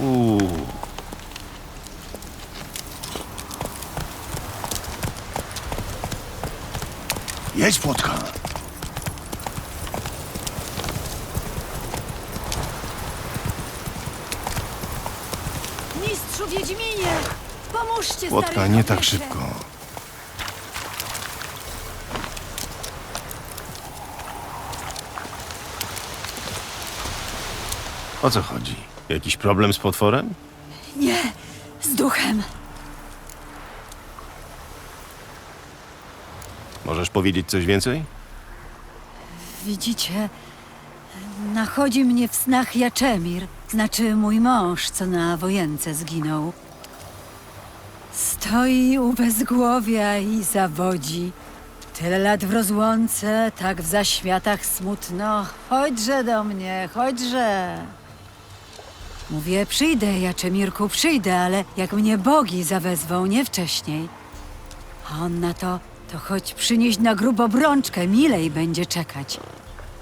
Uuu. Jedź, Płotka. Mistrzu Wiedźminie! Pomóżcie Płotka, starej nie tak kobiecie. szybko. O co chodzi? Jakiś problem z potworem? Nie, z duchem. Możesz powiedzieć coś więcej? Widzicie, nachodzi mnie w snach Jaczemir, znaczy mój mąż, co na wojence zginął. Stoi u bezgłowia i zawodzi. Tyle lat w rozłące, tak w zaświatach smutno. Chodźże do mnie, chodźże. Mówię, przyjdę, Jaczemirku, przyjdę, ale jak mnie bogi zawezwą, nie wcześniej. A on na to, to choć przynieść na grubo brączkę, milej będzie czekać.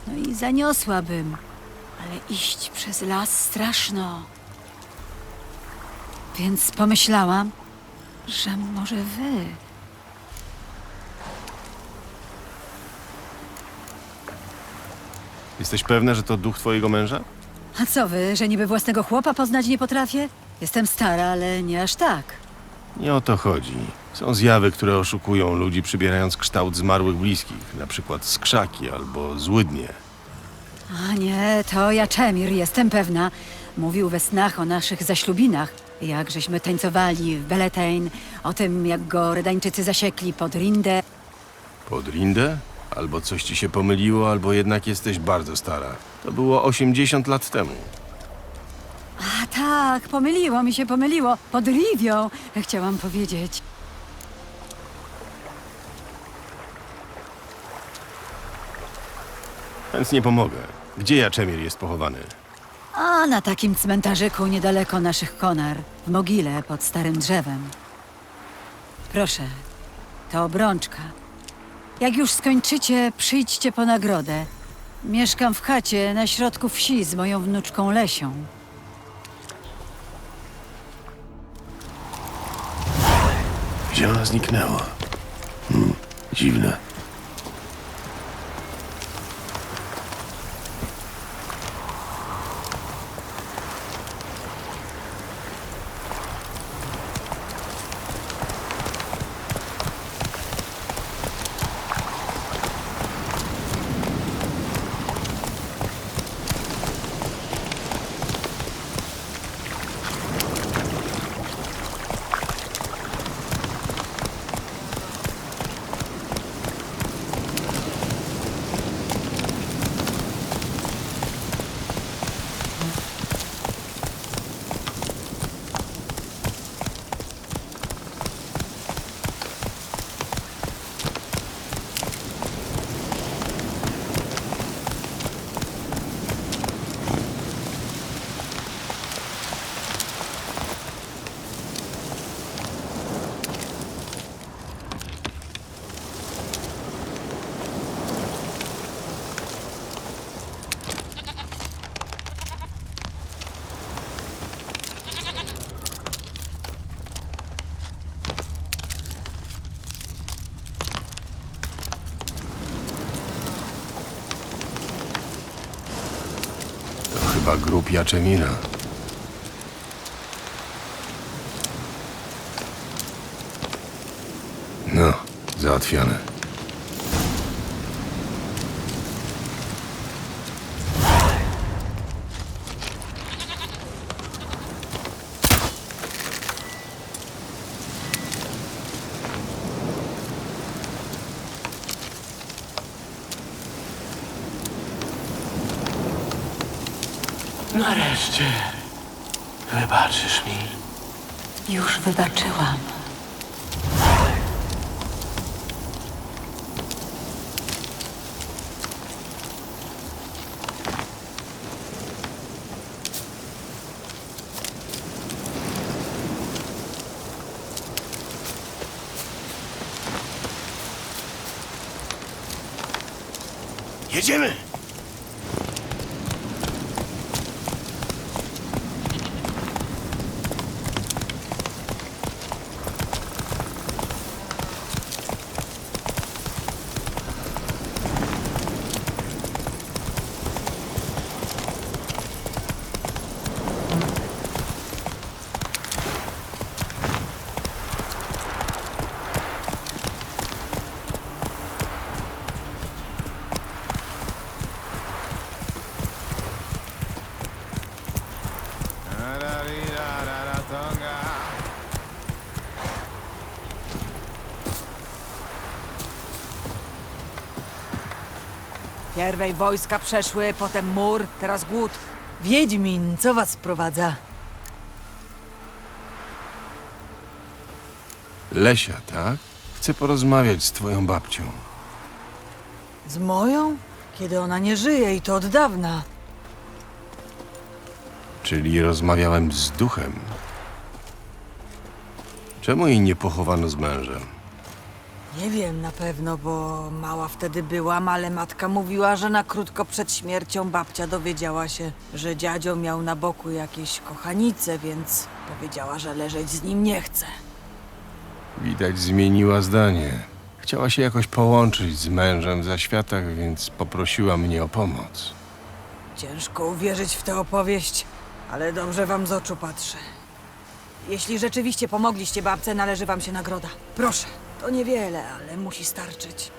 No i zaniosłabym, ale iść przez las straszno. Więc pomyślałam, że może wy. Jesteś pewna, że to duch twojego męża? A co wy, że niby własnego chłopa poznać nie potrafię? Jestem stara, ale nie aż tak. Nie o to chodzi. Są zjawy, które oszukują ludzi, przybierając kształt zmarłych bliskich, na przykład skrzaki albo złydnie. A nie, to Jaczemir, jestem pewna. Mówił we snach o naszych zaślubinach. Jak żeśmy tańcowali w Beletein, o tym, jak go Redańczycy zasiekli pod Rindę. Pod Rindę? Albo coś ci się pomyliło, albo jednak jesteś bardzo stara. To było 80 lat temu. A tak, pomyliło mi się, pomyliło. Pod Rivią, chciałam powiedzieć. Więc nie pomogę. Gdzie Jaczemir jest pochowany? A na takim cmentarzyku niedaleko naszych konar, w mogile pod starym drzewem. Proszę, to obrączka. Jak już skończycie, przyjdźcie po nagrodę. Mieszkam w chacie na środku wsi z moją wnuczką Lesią. Gdzie ona zniknęła? Hmm, dziwne. To chyba grób Jaczemira. No, załatwione. Nareszcie. Wybaczysz mi. Już wybaczyłam. Jedziemy! Pierwej wojska przeszły, potem mur, teraz głód. Wiedźmin, co was sprowadza? Lesia, tak? Chcę porozmawiać z twoją babcią. Z moją? Kiedy ona nie żyje i to od dawna. Czyli rozmawiałem z duchem. Czemu jej nie pochowano z mężem? Nie wiem na pewno, bo mała wtedy byłam, ale matka mówiła, że na krótko przed śmiercią babcia dowiedziała się, że dziadzio miał na boku jakieś kochanice, więc powiedziała, że leżeć z nim nie chce. Widać, zmieniła zdanie. Chciała się jakoś połączyć z mężem w zaświatach, więc poprosiła mnie o pomoc. Ciężko uwierzyć w tę opowieść, ale dobrze wam z oczu patrzę. Jeśli rzeczywiście pomogliście babce, należy wam się nagroda. Proszę, to niewiele, ale musi starczyć.